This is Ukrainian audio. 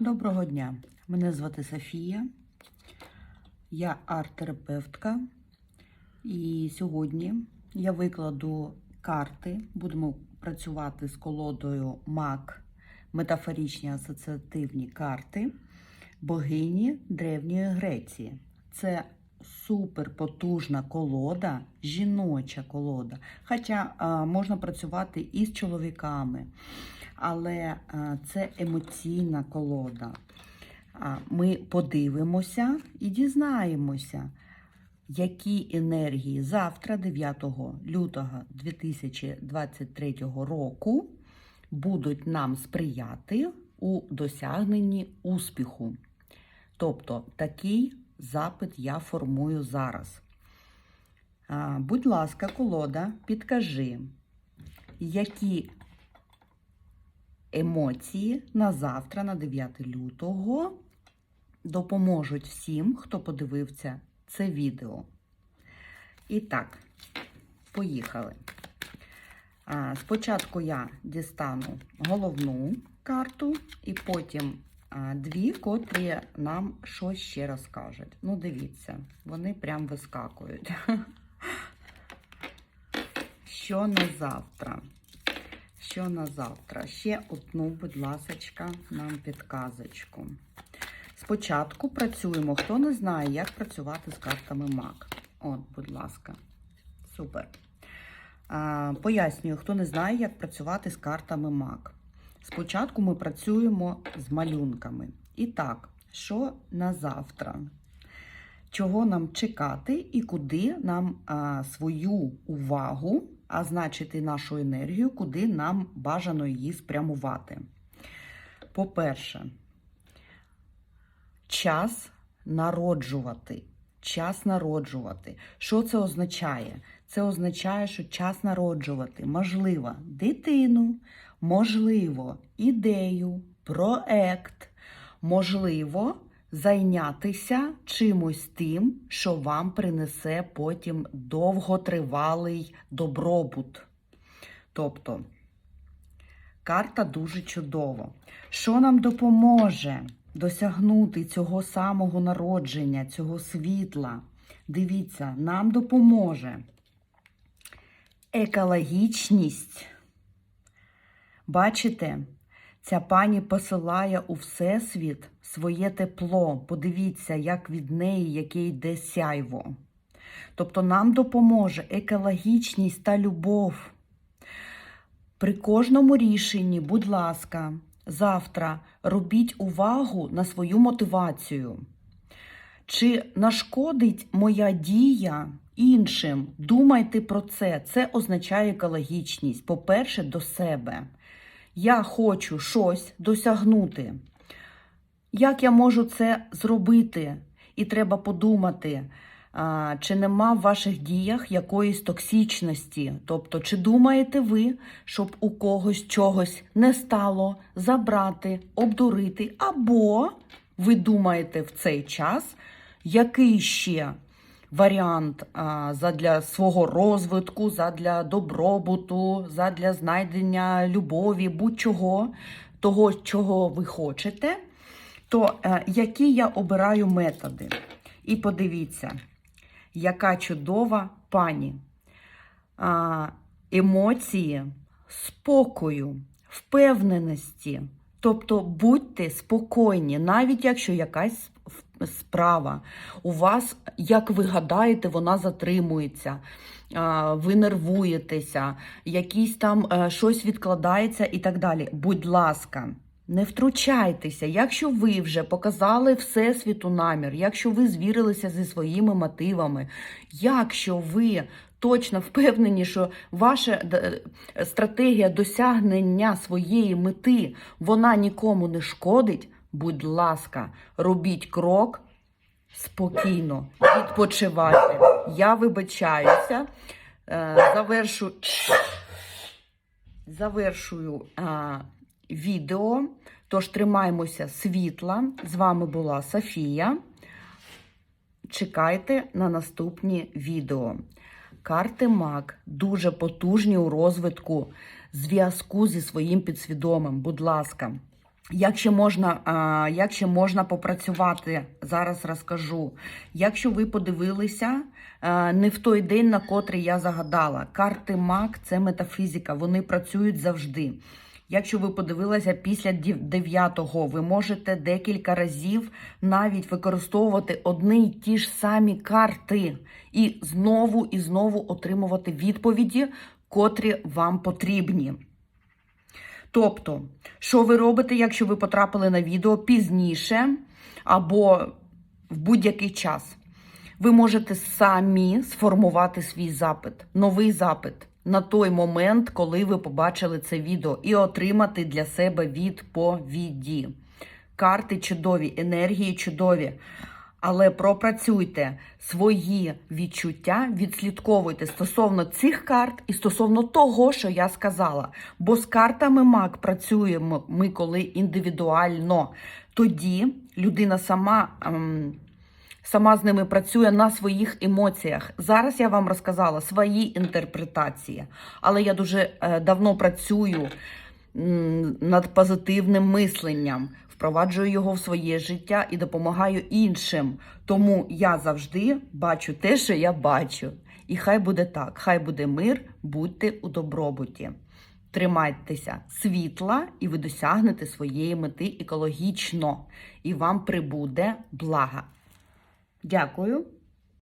Доброго дня! Мене звати Софія. Я арт-терапевтка. І сьогодні я викладу карти. Будемо працювати з колодою МАК, метафоричні асоціативні карти богині Древньої Греції. Це супер потужна колода, жіноча колода. Хоча можна працювати і з чоловіками, але це емоційна колода. Ми подивимося і дізнаємося, які енергії завтра, 9 лютого 2023 року, будуть нам сприяти у досягненні успіху. Тобто такий запит я формую зараз. Будь ласка, колода, підкажи, які емоції на завтра, на 9 лютого, допоможуть всім, хто подивився це відео. І так, поїхали. Спочатку я дістану головну карту, і потім дві, котрі нам щось ще розкажуть. Ну, дивіться, вони прям вискакують. Що на завтра? Що на завтра? Ще одну, будь ласочка, нам підказочку. Спочатку працюємо. Хто не знає, як працювати з картами МАК. От, будь ласка. Супер. А, Пояснюю, хто не знає, як працювати з картами МАК. Спочатку ми працюємо з малюнками. І так, що на завтра? Чого нам чекати і куди нам а, свою увагу, а значить і нашу енергію, куди нам бажано її спрямувати? По-перше, час народжувати. Час народжувати. Що це означає? Це означає, що час народжувати можливо дитину, можливо, ідею, проект, можливо, зайнятися чимось тим, що вам принесе потім довготривалий добробут. Тобто, карта дуже чудова. Що нам допоможе досягнути цього самого народження, цього світла? Дивіться, нам допоможе екологічність. Бачите, ця пані посилає у Всесвіт своє тепло. Подивіться, як від неї яке йде сяйво. Тобто нам допоможе екологічність та любов. При кожному рішенні, будь ласка, завтра робіть увагу на свою мотивацію. Чи нашкодить моя дія іншим? Думайте про це. Це означає екологічність. По-перше, до себе. Я хочу щось досягнути. Як я можу це зробити? І треба подумати, чи нема в ваших діях якоїсь токсичності. Тобто, чи думаєте ви, щоб у когось чогось не стало забрати, обдурити, або ви думаєте в цей час, який ще варіант задля свого розвитку, задля добробуту, задля знайдення любові, будь-чого, того, чого ви хочете, то е, які я обираю методи? І подивіться, яка чудова пані. Емоції спокою, впевненості. Тобто будьте спокійні, навіть якщо якась справа у вас, як ви гадаєте, вона затримується, ви нервуєтеся, якісь там е, щось відкладається і так далі. Будь ласка. Не втручайтеся, якщо ви вже показали Всесвіту намір, якщо ви звірилися зі своїми мотивами, якщо ви точно впевнені, що ваша стратегія досягнення своєї мети вона нікому не шкодить, будь ласка, робіть крок спокійно, відпочивайте. Я вибачаюся, е, завершу, завершую відео. Тож тримаємося світла. З вами була Софія. Чекайте на наступні відео. Карти МАК дуже потужні у розвитку зв'язку зі своїм підсвідомим. Будь ласка, Як ще можна, як ще можна попрацювати? Зараз розкажу. Якщо ви подивилися не в той день, на котрий я загадала, карти МАК це метафізика, вони працюють завжди. Якщо ви подивилися після 9-го, ви можете декілька разів навіть використовувати одні й ті ж самі карти і знову і знову отримувати відповіді, котрі вам потрібні. Тобто, що ви робите, якщо ви потрапили на відео пізніше або в будь-який час? Ви можете самі сформувати свій запит, новий запит на той момент, коли ви побачили це відео, і отримати для себе відповіді. Карти чудові, енергії чудові. Але пропрацюйте свої відчуття, відслідковуйте стосовно цих карт і стосовно того, що я сказала. Бо з картами МАК працюємо ми коли індивідуально. Тоді людина сама. ем, Сама з ними працює на своїх емоціях. Зараз я вам розказала свої інтерпретації, але я дуже е, давно працюю над позитивним мисленням, впроваджую його в своє життя і допомагаю іншим. Тому я завжди бачу те, що я бачу. І хай буде так, хай буде мир, будьте у добробуті. Тримайтеся світла, і ви досягнете своєї мети екологічно, і вам прибуде блага. Дякую.